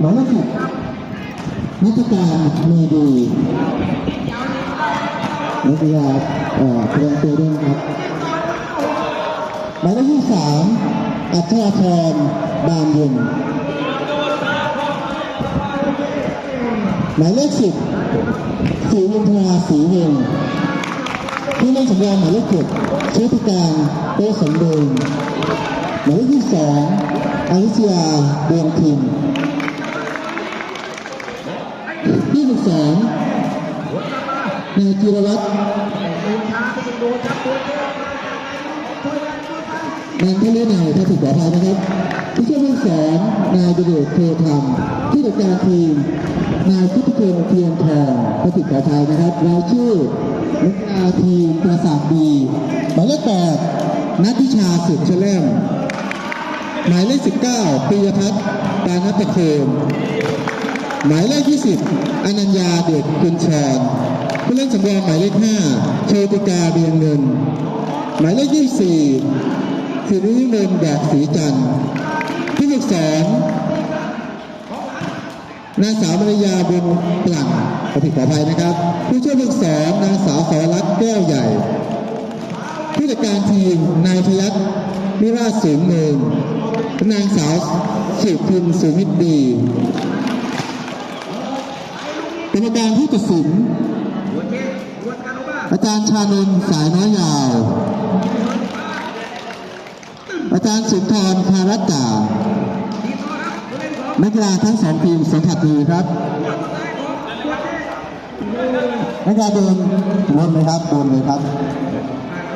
หมายเลขสิบนิติการมีดีนักกีฬาเอ่อแสดงตัวด้วยครับหมายเลขที่สามอัชราพรบานเย็นหมายเลขสิบสีวินทราสีเวงที่เล่นสัญญาหมายเลขเจ็ดชุติการโตสมบูรณ์หมายเลขที่สองอลิเซียดวงพิมพ์ สิบสองนายจิรวัตรนางทะเลนายถ้าถูกขภัยนะครับผู้ช่วยผู้สอนนายประโยชน์โพธรรมที่จัดการทีมนายพุทธิพงษ์เทียนทองถ้าถูกขภัยนะครับรายชื่อนักกีฬาทีมประสาทดีหมายเลขแปดนัทธิชาสุดเชล่มหมายเลข19ปียพัฒน์ปานัตะโคม หมายเลข 20 อนัญญาเดชกุลชรผู้เล่นสำรองหมายเลข5โชติกาเบียงเงิน หมายเลข 24สิริวิมลแบบศรีจันทร์ที่ฝึกสอนนางสาวมารยาบุญปลั่งขอผิดขออภัยนะครับ ผู้ช่วยฝึกสอนนางสาวสรรัตน์แก้วใหญ่ ผู้จัดการทีมนายพยัคฆ์วิราชสูงเนินนางสาวสิพิมพ์สุมิตรดี รรมการผู้ตัดสิน อาจารย์ชานนท์สายน้อยยาว อาจารย์สุนทรคารัตตานักกีฬาทั้งสองทีมสัมผัสดีครับนักกีฬาเดินวนเลยครับวนเลยครับ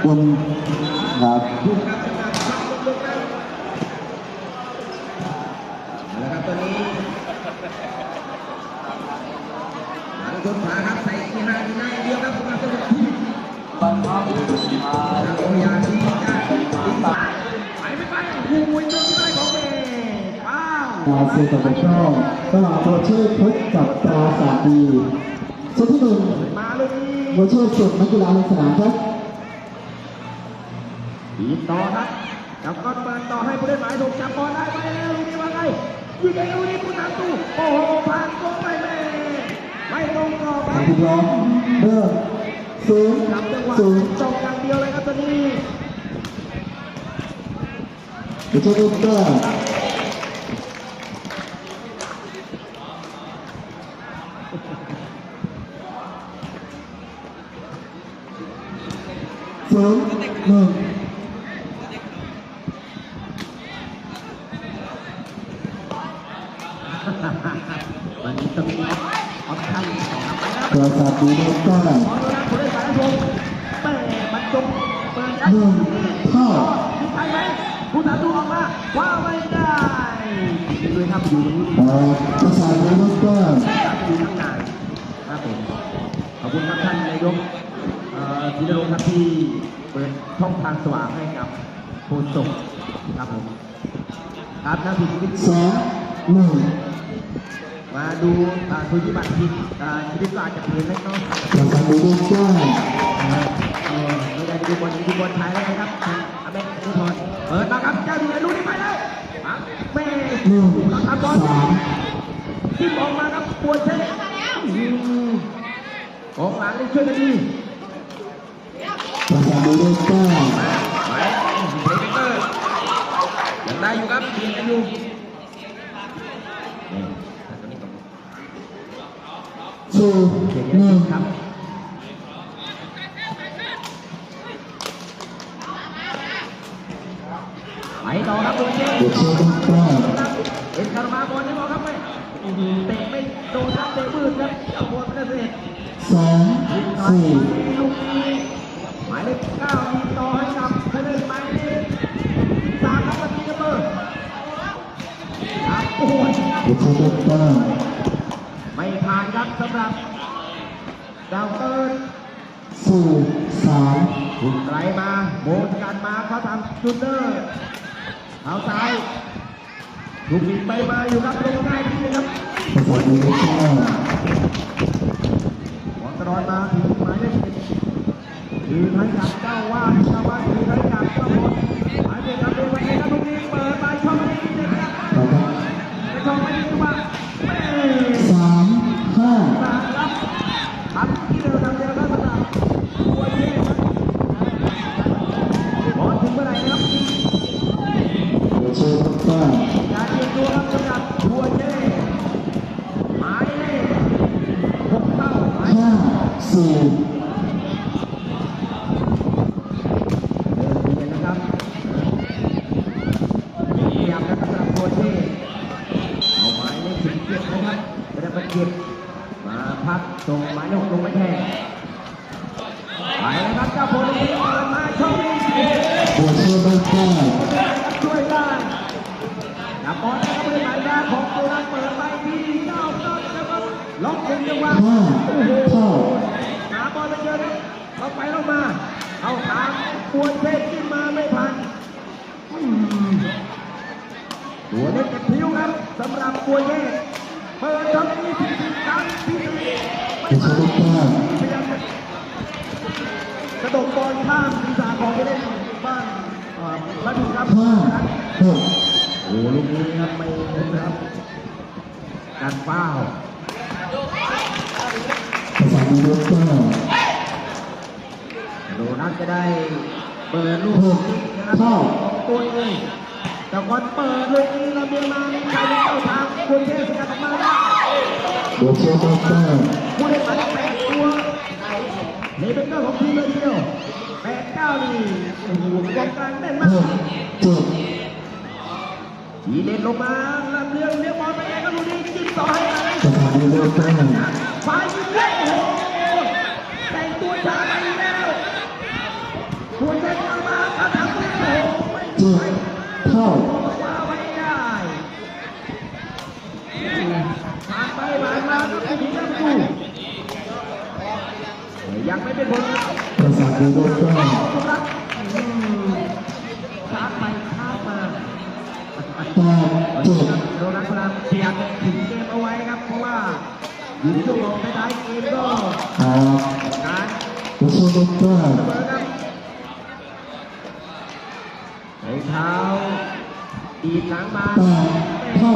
วนครับ ซีกับช่องระหว่างตัวชื่อพุทธกับตราสาดีเซตที่หนึ่งมาลูกนี้ตัวชื่อสุดนักกีฬาในสนามครับบีบต่อครับจับก้อนเปิดต่อให้ผู้เล่นหมายถูกจับบอลได้ไปแล้วลูกนี้ว่าไงยิงไงลูกนี้ผู้ตามตู้โอ้โหผ่านตรงไปเมย์ไม่ตรงกรอบคทารังบที่พร้อมเริ่มศูนย์จับจังหวะศูนย์จบอย่างเดียวเลยครับตัวนี้ตัวชื่อลูกเกอร์ ครับอยู่ตรงนี้เอ่อตราสาดีลูกกอร์อยู่ข้างในครับผมขอบคุณครับท่านนายกเอ่อธีรรงค์ครับที่เปิดช่องทางสว่างให้กับโฆษกครับผมครับนักพิธีสองหนึ่งมาดูคุณที่บัตรผิดอ่าชีวิตก็อาจจะเปลี่ยนเล็กน้อยตราสาดีลูกกอร์เออไม่ได้ดูบอลดูบอลไทยแล้วนะครับอาเบนดูบอลเปิดมาครับเจ้าดีลูกนี้ไปแล้ว หนึ่งทำบอลสามทิมออกมาครับปวดเส้นของหลังนี่ช่วยกันดีตราสานดีลูกเกอร์ไปเบรกเกอร์ยังได้อยู่ครับเบียดกันอยู่นี่ตัวนี้ก่อนศูนย์หนึ่ง เตะมืดครับเอาบอลไม่ได้เสร็จสองสี่ลูกนี้หมายเลขเก้ามีต่อให้กับผู้เล่นหมายเลขสามครับตีกระเบิดโอ้โหตัวชื่อลูกเกอร์ไม่ผ่านครับสำหรับดาวเติร์สี่สามถูกไกลมาโบนกันมาเขาทำจุดเดอร์เท้าซ้ายลูกบิดไปมาอยู่ครับลงง่ายที่ครับ ตราสาดีลูกเกอร์บอลกระดอนมาถึงหมายเลขถือให้กับเจ้าว่าเจ้าว่าถือให้กับเจ้าบอลหมายเลขครับเรียกว่าเองครับลูกนี้เปิดไปช่องไม่ดีนะครับ กส่งหมายเลขหกลงไปแทนไปแล้วครับเจ้าพลนี้เปิดมาช่องนี้โอเชอร์ต้าช่วยได้จับบอลนะครับเป็นหมายแรกของตัวนั้นเปิดไปที่เจ้าต้นนะครับล็อกเป็นจังหวะห้าโอ้โห อลไปเจอเลยเราไปเรามา เอาตามปวดเพชรขึ้นมาไม่ทันอืมตัวเล็กกับพิ้วครับสำหรับตัวเย่เปิดช่องนี้ที่สิบสามที่สี่โอเชอร์ต้าพยายามจะกระโดดบอลข้ามศีรษะของผู้เล่นบ้านเอ่อมาดูครับห้าหกโอ้ลูกนี้ครับไม่คุ้มนะครับการเป้าภา ษาดีโรต้าโดนัทจะได้เปิดลูกหกนี้นะครับเข้าของตัวเองแต่ก่อนเปิดลูกนี้ระเบียงมาใครเป็นเจ้าทางคุณเทสกัดออกมาได้โอเชอร์ต้าผู้เล่นหมายเลขแปดตัวนี่เป็นเรื่องของทีมเลยทีเดียวแปดเก้านี่โอ้โหกองกลางแน่นมาหกกเจ็ดทีเด่นลงมาลำเลียงเลี้ยงบอลไปเองครับลูกนี้จิ้มต่อให้อะไรภาษาดีโรต้าฝ่ายยิงเล่ ถึงน้ำกูยังไม่เป็นผลภาษาดีโรต้าสำหรับอืมชาร์จไปชาร์จมาแปดเจ็ดโดนัทพลังพยายามจะถึงเกมเอาไว้ครับ เพราะว่าอยู่ในช่วงของท้ายๆเกมก็ออกการโอเชอร์ต้าเสมอครับใช้เท้า ตีบหลังมาแปดเท่า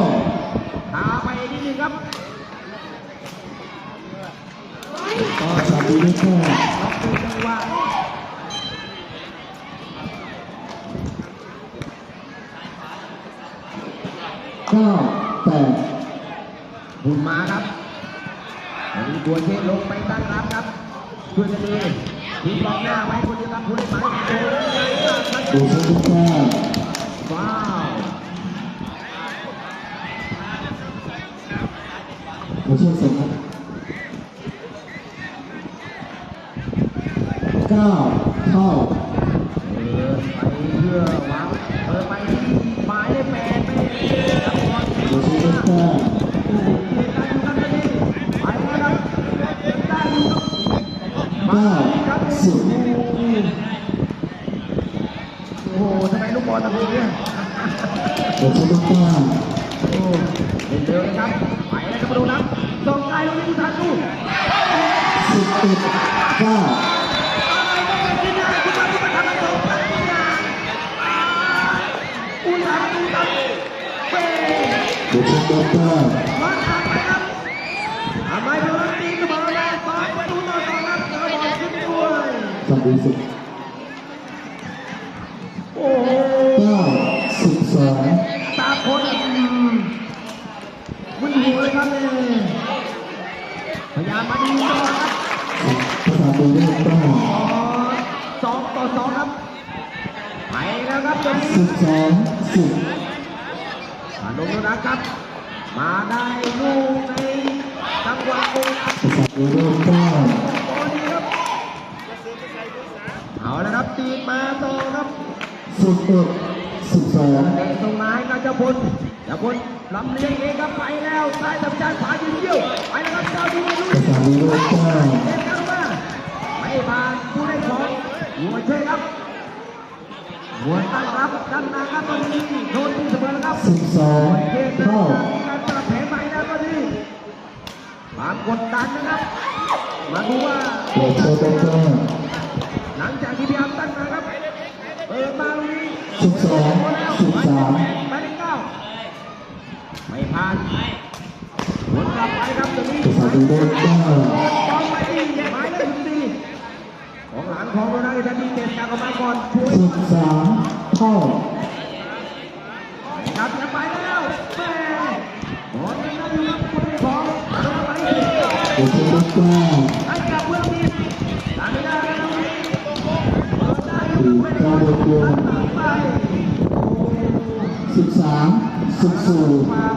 ตาไปนิดนึงครับภาษาดีโรต้าล็อกเป็นจังหวะเก้าแปดบุญมาครับอันนี้ตัวเชนลงไปตั้งรับครับช่วยกันดีทีมกองหน้าไว้คนเดียวครับผู้เล่นหมายเลขโอ้ยง่ายมากครับโอเชอร์ต้าว้ 9 สามสิบโอ้โหเก้าสิบสองตาคนอะอืมมึนหัวเลยครับเนี่ยพยายามมาดีต่อครับภาษาดีโรต้าสองต่อสองครับไปแล้วครับตรงนี้สิบสองสิบมาลงแล้วนะครับ มาได้ลูกในจังหวะโอ้ภาษาดีโรต้าบอลดีครับเอาละ ครับตีมาต่อครับสิบเอ็ดสิบสองเตะตรงไม้ก็เจ้าพลเจ้าพลลำเลียงเองครับไปแล้วซ้ายตับจานขวายิงเยี่ยวไปแล้วครับเจ้าดูลุยภาษาดีโรต้าเล่นเข้ามาไม่ผ่านผู้เล่นของหัวเชยครับหัวตั้งรับด้านหน้าครับตอนนี้โดนที่เสมอแล้วครับสิบสองเกมเดินเท่าการปรับแผนใหม่แล้วตอนนี้ความกดดันนะครับมาดูว่าโอเชอร์ต้าหลังจากที่พยายามตั้งมาครับเปิดมาลุย สิบสองสิบสามไปเลขเก้าไม่ผ่านดีเด็กเก้าบอลไปที่หมายเลขสี่ของหลังของโรนัลดทันทีเก็บจากออกมาก่อนช่วยสิบสามเท่าครับจะไปแล้วแม่บอลยังได้อยู่คนของโรนัลโดเด็กเด็กเก้า ให้กับเพื่อนทีมตามไม่ได้แล้วตรงนี้ สี่ เก้าเด็กเดียวสิบสามสิบสี่ความ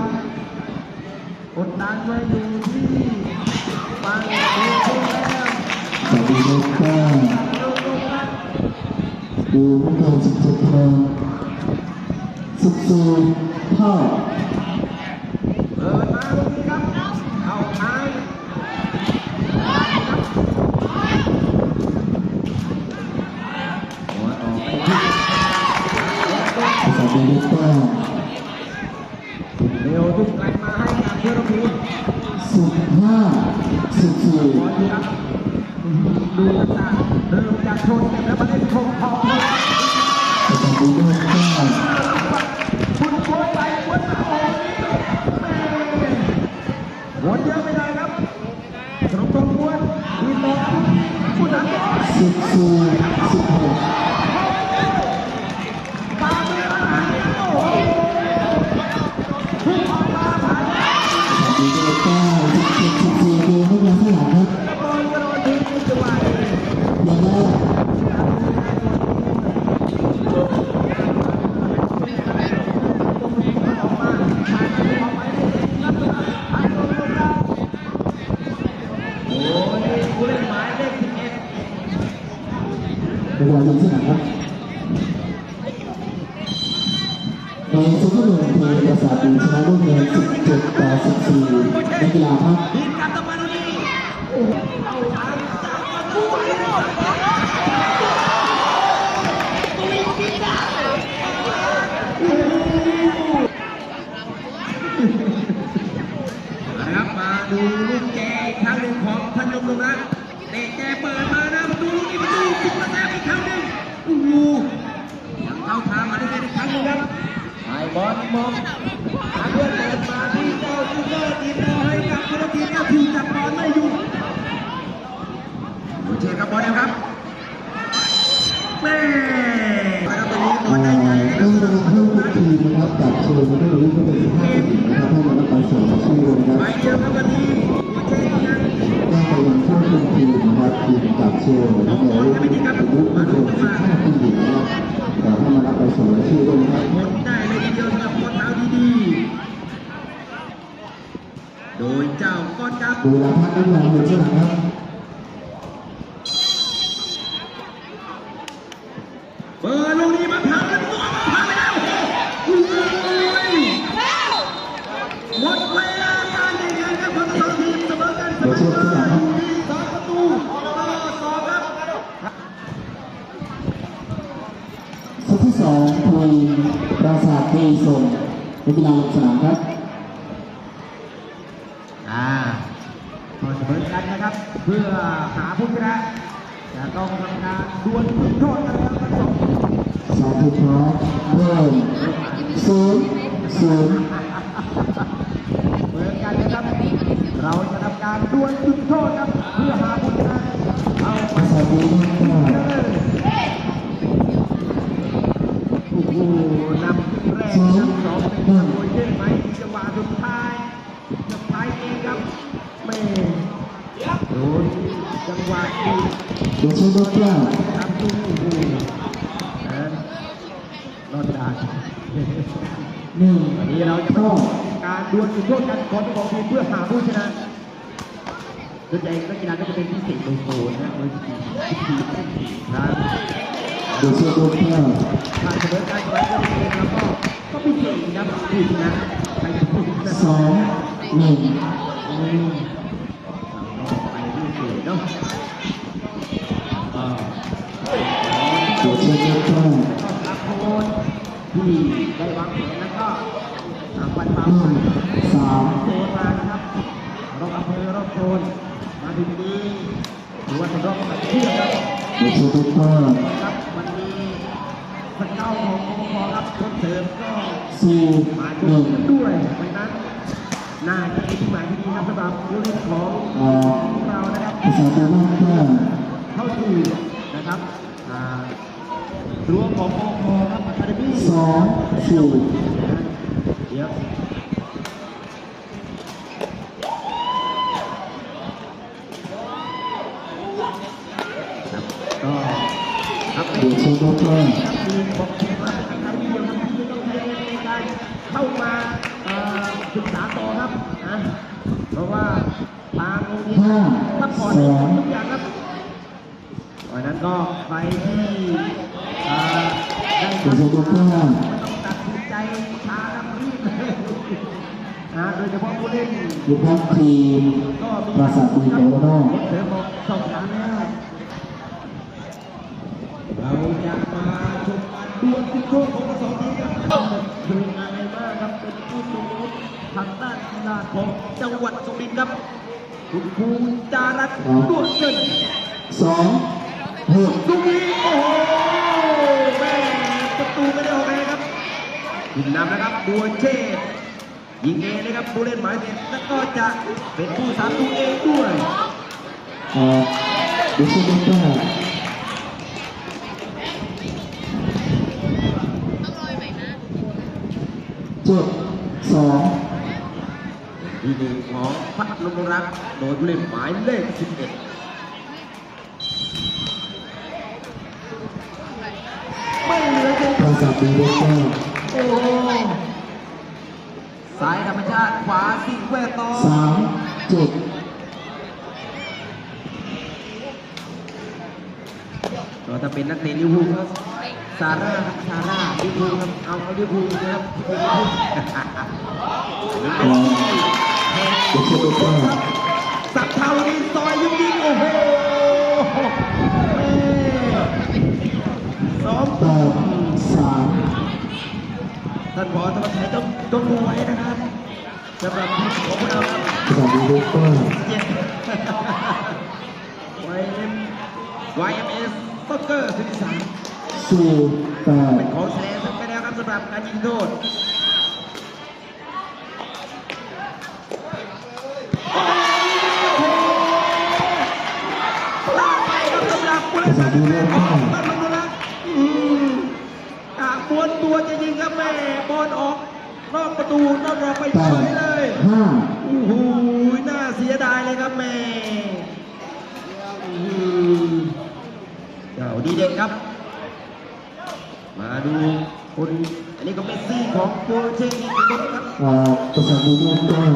กดดันไว้อยู่ที่ฟังโค้ชแล้วสวัสดีเด็กเก้าลงลงครับดูผู้แข่งสิบเจ็ดคะแนนสิบสี่เท่า เปิดมาตรงนี้ครับเอาท้ายหัวออกไปที่ สวัสดีเด็กเก้า เร็วทุกแรงมาให้กับเพื่อนทีม สิบห้าสิบสี่ บอลดีครับดูกันจ้าเริ่มจากชนเก็บแล้วมาเล่นคงทอง สวัสดีเด็กเก้า คุณโค้ชไปวนมาโอ้ย วนเยอะไม่ได้ครับสนมตรงวนมีต่อผู้นันสิบสี่สิบหก นสิบห้าปีนะครับแต่ถ้ามารับไปส่งชื่อด้วยนะครับผลได้เลยทีเดียวสำหรับคนเท้าดีๆโดยเจ้าก้อนครับดูแลพักด้วยนะอยู่ข้างหลังครับ ศูนย์ศูนย์เปิดการนะครับ เราจะทำการดวลจุดโทษครับ เพื่อหาผู้ชนะเอาปราสดีมากโอ้โหนำแรกนำสองเป็นโดยเช่นไหมจังหวะสุดท้ายจะไปเองครับแม่โดนจังหวะที่ เดี๋ยวเชิญรถแก้ว ทำดูโอ้โหเออรอดได้ หนึ่ง วันนี้เราจะมา เข้า การ ดวลจุดโทษกันของทั้งสองทีมเพื่อหาผู้ชนะส่วนใหญ่นักกีฬาก็จะเป็นพิเศษโลโซนะโดยทีมทีมนะเดี๋ยวเชิญรถแก้วการเสมอการสมัยก็เป็นแล้วก็ก็พิเศษนะผู้ชนะใครจะผู้ชนะสองหนึ่ง โซนมาถึงนี้ถือว่าเป็นรอบแบบที่ยงครับเดี๋ยวเชิญรถแก้วครับวันนี้พระเจ้าขององค์กรครับเสริมก็สี่มาหดูนึ่งด้วยดังนั้นน่าจะเป็นที่หมายที่ดีครับสำหรับผู้เล่นของเอ่อเรานะครับภาษาตะวันแต้มเข้าสู่นะครับอ่ารั้วของโอโครับอะคาเดมี่สองสี่ เดี๋ยวเช็คว่าแต้มมีบอกเพียงว่าอะคาเดมี่ยังไม่ต้องเรียนในการเข้ามาเอ่อศึกษาต่อครับนะเพราะว่าทางโรงเรียนห้าซัพพอร์ตสองทุกอย่างครับเพราะฉะนั้นก็ใครที่เอ่อได้เดี๋ยวเช็คว่าแต้มต้องตัดสินใจช้าครับรีบเลยนะโดยเฉพาะผู้เล่นยุพักทีมก็มีปราสาทตีโตโน่ เสริมบอกสองครั้งแล้วเราจะมาชมการดวลที่โชคของทั้งสองทีมครับคืออะไรบ้างครับเป็นผู้ทรงวุฒิ ทางด้านกีฬาของจังหวัดสุรินทร์ครับคุณครูจารัตน์ดวงเกินสองหกลูกนี้โอ้โหแม่ประตูไม่ได้ออกไปครับขึ้นนำนะครับบัวเชษยิงเองนะครับผู้เล่นหมายเลขแล้วก็จะเป็นผู้สามตัวเองด้วยอ่อดี๋ยวเช็คว่า ทีหนึ่งของพัดลมรักโดยผู้เล่นหมายเลข 11 ไม่เหลือเพียงปราสาทตีได้แต้มโอ้โหสายธรรมชาติขวาสิ่งแวดล้อมสามเจ็ดก็ถ้าเป็นนักเตะลิเวอร์พูลก็ซาร่าครับซาร่าลิเวอร์พูลครับเอาเอาลิเวอร์พูลนะครับ เอ่อเดี๋ยวเช็คว่าแต้มสับเทาดีซอยยิงยิงโอ้โหแม่ซ้อมแปดสามท่านผอธรรมชัยต้องต้องดูไว้นะครับสำหรับทีมของเราครับปราสาทตีได้แต้มเจ็ด YM YMS ซ็อกเกอร์สิบสามสี่แปดเป็นของแสดงไปแล้วครับสำหรับการยิงโทษ หรับผู้เล่นของบ้านลงรักอืมกะม้วนตัวจะยิงครับแม่บอลออกนอกประตูนอกรอบไปเฉยเลยห้าโอ้โหน่าเสียดายเลยครับแม่อื้อหือเจ้าดีเด็กครับ มาดูคนอันนี้ก็เมสซี่ของโปรเชอีกคนครับเอ่อปราสาทตีได้แต้ม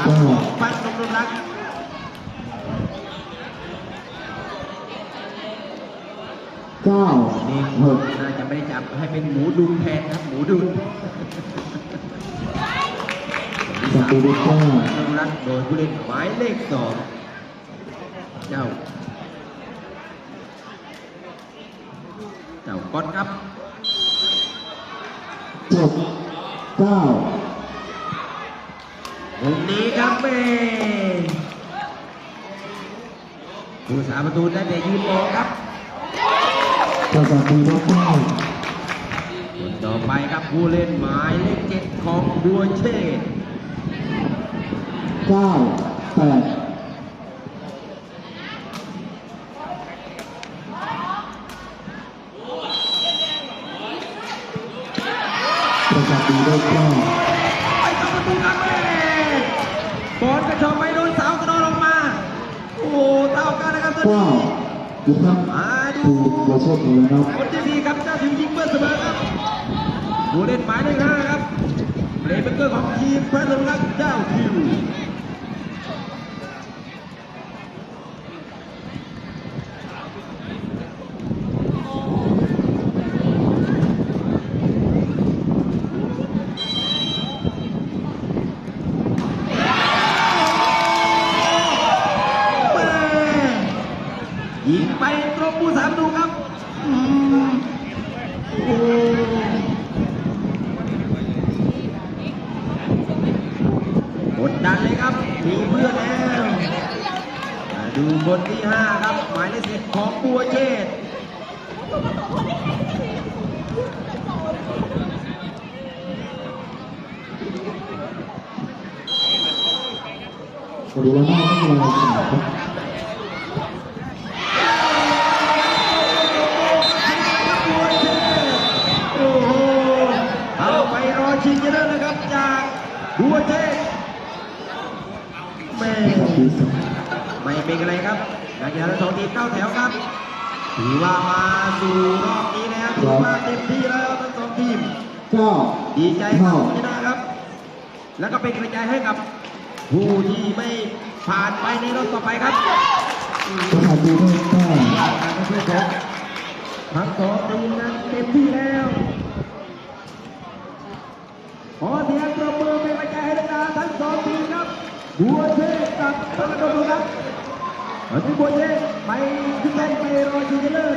ามของพันนมรักเก้านี่หกน่าจะไม่ได้จับให้เป็นหมูดุมแทนครับหมูดุมปราสาทตีได้แต้มนมรักโดยผู้เล่นหมายเลขสองเจ้าเจ้าก๊อตครับเจ็ดเก้า ตรงนี้ครับเม่ผู้สาประตูได้แต่ยืนมองครับปราสาทตีได้แต้มคนต่อไปครับผู้เล่นหมายเลขเจ็ดของบัวเชษฐ์เก้าแปด ท่ากันนะครับตอนเก้านี้ยุพักมาดูทีมวอชเชอร์ของเราครับคนที่สี่ครับเจ้าถิ่นยิงเพื่อเสมอครับผู้เล่นหมายเลขห้าครับเปลย์เบเกอร์ของทีมพระสมรักเจ้าทิวแม่ยิงไปตรงผู้สามประตูครับอืมโอ้กดดันเลย มีเพื่อนแล้วมาดูคนที่ห้าครับ หมายเลขสิบของบัวเชษฐ์ บริเวณหน้าไม่มีอะไรครับโอ้โหเอาไปรอชิงกันแล้วนะครับจากบัวเชษฐ์แม่ปีสองไม่เป็นไรครับนักกีฬาทั้งสองทีมเข้าแถวครับถือว่ามาสู่รอบนี้แล้วถือว่าเต็มที่แล้วทั้งสองทีมเก้าดีใจกับเท่าผู้ชนะครับ แล้วก็เป็นกำลังใจให้กับ ผู้ที่ไม่ผ่านไปในรอบต่อไปครับประชาชนได้เก้าการมาช่วยของทั้งสองทีมนั้นเต็มที่แล้วขอเสียงปรบมือเป็นกำลังใจให้นักกีฬาทั้งสองทีมครับบัวเชษกับพระดมครับตอนนี้บัวเชษไปขึ้นแท่นไปรอชิงชนะเลิศ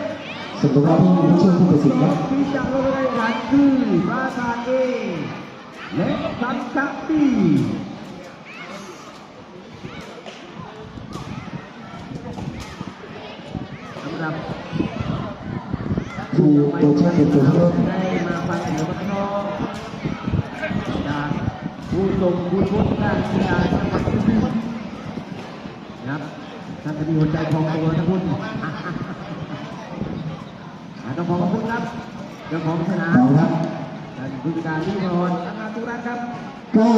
สำหรับที่มีผู้ช่วยผู้ตัดสินครับที่จะลงในขันคือปราสาทเอและสันสักตีสำหรับ คือตัวเช่นเป็นตัวเล่นได้มาฟังเสียงพร้อมจากผู้ทรงคุณวุฒิการกีฬาจังหวัดสุรินทร์นะครับท่านจะมีหัวใจพองตัวนะคุณอ่าต้องขอบคุณครับเจ้าของสนามครับท่านผู้จัดการที่นอนอาณาตุรัตครับก้า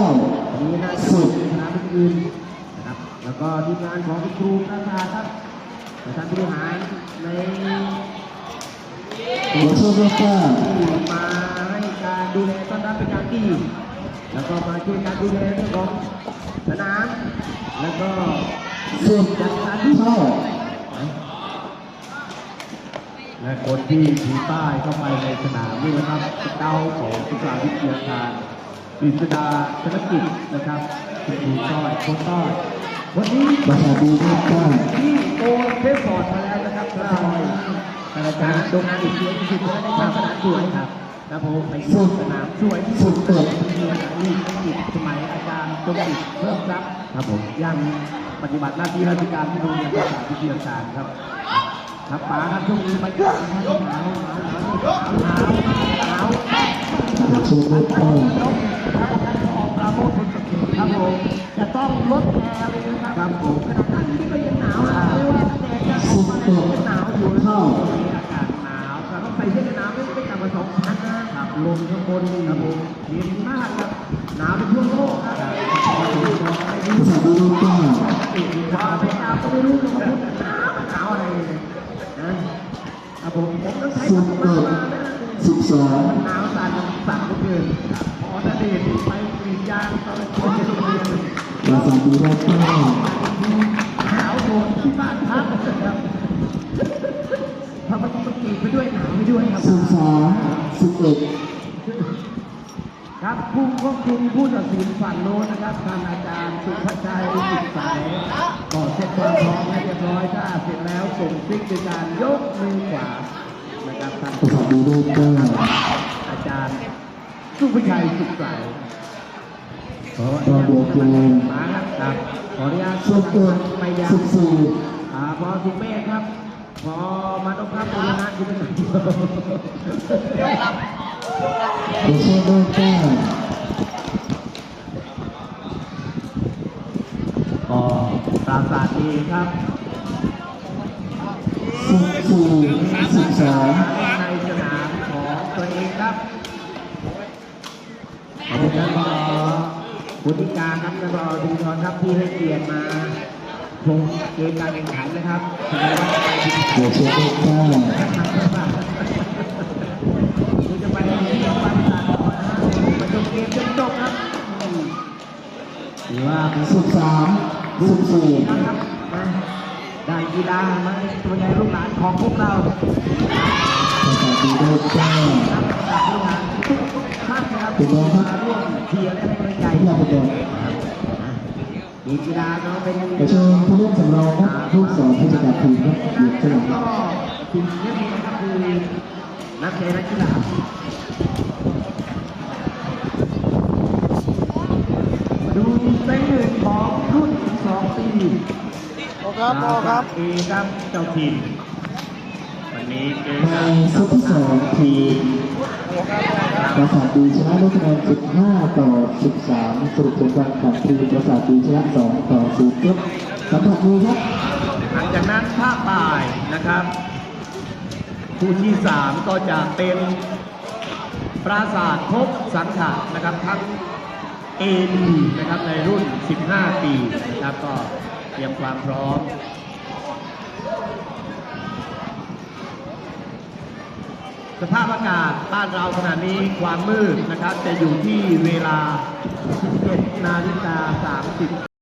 มีนายสุดสนามอื่นนะครับ แล้วก็ทีมงานของครูนักศึกษาครับท่านผู้บริหารใน ตัวเช่นได้เก้าที่มาให้การดูแลต้อนรับเป็นอย่างดีแล้วก็มาช่วยการดูแลเรื่องของสนามแล้วก็สิบจัดการที่เท่าและคนที่ถือป้ายเข้าไปในสนามนี่นะครับเต้าของสุขาวิทยาการกฤษดาธนกิจนะครับคุณครูต้อยโค้ชต้อยวันนี้ประชาชนได้เก้าที่โกนเทปฟอร์ดมาแล้วนะครับเรา อาจารย์ดงงานอีกเสียงที่สุดแล้วในสนามสวยครับครับผมไปเยี่ยมสนามสวยที่สิสุบดเอ็ดเรียนนี่เทคนิคสมัยอาจารย์จงกิจเพิ่มทรัพย์ครับผมยังปฏิบัติหน้าที่ราชการที่โรงเรียนภาษาวิทยาการครับครับป๋าครับช่วงนี้ไปกันหนาวหนาวหนาวหนาวหนาวหนาวหนากครับผมจะต้องลดแอร์เลยนะครับครับผมขนาดนั้นที่ก็ยังหนาวนะไม่ว่า สิบเอ็ดหนาวอยู่เท่าอากาศหนาวแต่ต้องใส่เสื้อหนาวไม่ต่ำกว่าสองชั้นนะครับลมข้างบนนี่ครับผมเย็นมากครับหนาวเป็นทั่วโลกครับประชาชนได้เก้าว่าไปตามก็ไม่รู้ว่าหนาวหนาวอะไรนะครับผมผมต้องใช้สิบคำเอ็ว่าดสิบสองหนาวสั่นสั่นก็คือพอจะเด็ดไปกรีดยางตอนคนจะโรงเรียนประชาชนได้เก้าหนาวโดนที่ บ้านพักครับพระมันต้องกรีดไปด้วยหนาวไปด้วยครับ สิบสามสิบเอ็ดครับผู้ควบคุมผู้ตัดสินฝั่งโน้นนะครับท่านอาจารย์สุภชัยจิตใสก่อเสร็จความพร้อมให้เรียบร้อยถ้าเสร็จแล้วส่งซิกในการยกมือขวานะครับท่านประชาชนได้เก้าอาจารย์สุภชัยจิตใสขออนุญาตเดียวเกมาครับครับขออนุญาตสิบเอ็ดไปยังสิบสี่ พอสุเมฆครับ พอมาต้องครับบุรณะคุณเป็นไหนตัวเช่นได้เก้าก็ปราสาทดีครับสิบสี่สิบสองในสนามของตัวเองครับขอบคุณท่านรอผู้ธิการครับท่านรอดุทรครับที่ให้เกียรติมา ชมเกมการแข่งขันนะครับแสดงว่าไปถึงตัวเช่นได้เก้าคุณจะไปที่ไหนไปศาสตร์ก่นนะฮะมาชมเกมจนจบครับถือว่าสิบสามสิบสี่นะครับได้กีฬามาตัวใหญ่ลูกหลานของพวกเราประชาชนได้เก้าครับจาลูกหลานทุกท่านนะครับที่มาร่วมเชียร์และให้กำลังใจ ที่เราไปโดนมีกีฬาเนาะเป็นขอเชิญผู้เล่นสำรองครับลูกสองผู้จัดการทีมครับเดียกสลับก็สิ่งที่มีนะครับคือนักเตะนักกีฬามาดูเต็งหนึ่งของรุ่นโอครับโอครับเอครับเจ้าถิ่นวันนี้เจอในกับเซตที่สองทีม ประสาทดีชนะด้วยคะแนน15 ต่อ 13 สรุปผลการแข่งขันทีมประสาทดีชนะ 2 ต่อ0ครับสัมผัสมือครับ หลังจากนั้นภาคบ่ายนะครับคู่ที่สามก็จะเป็นปราสาทพบสังขะนะครับทั้ง A B นะครับในรุ่น 15 ปีนะครับก็เตรียมความพร้อม สภาพอากาศบ้านเราขณะนี้ความมืดนะครับ จะอยู่ที่เวลา 17นาฬิกา30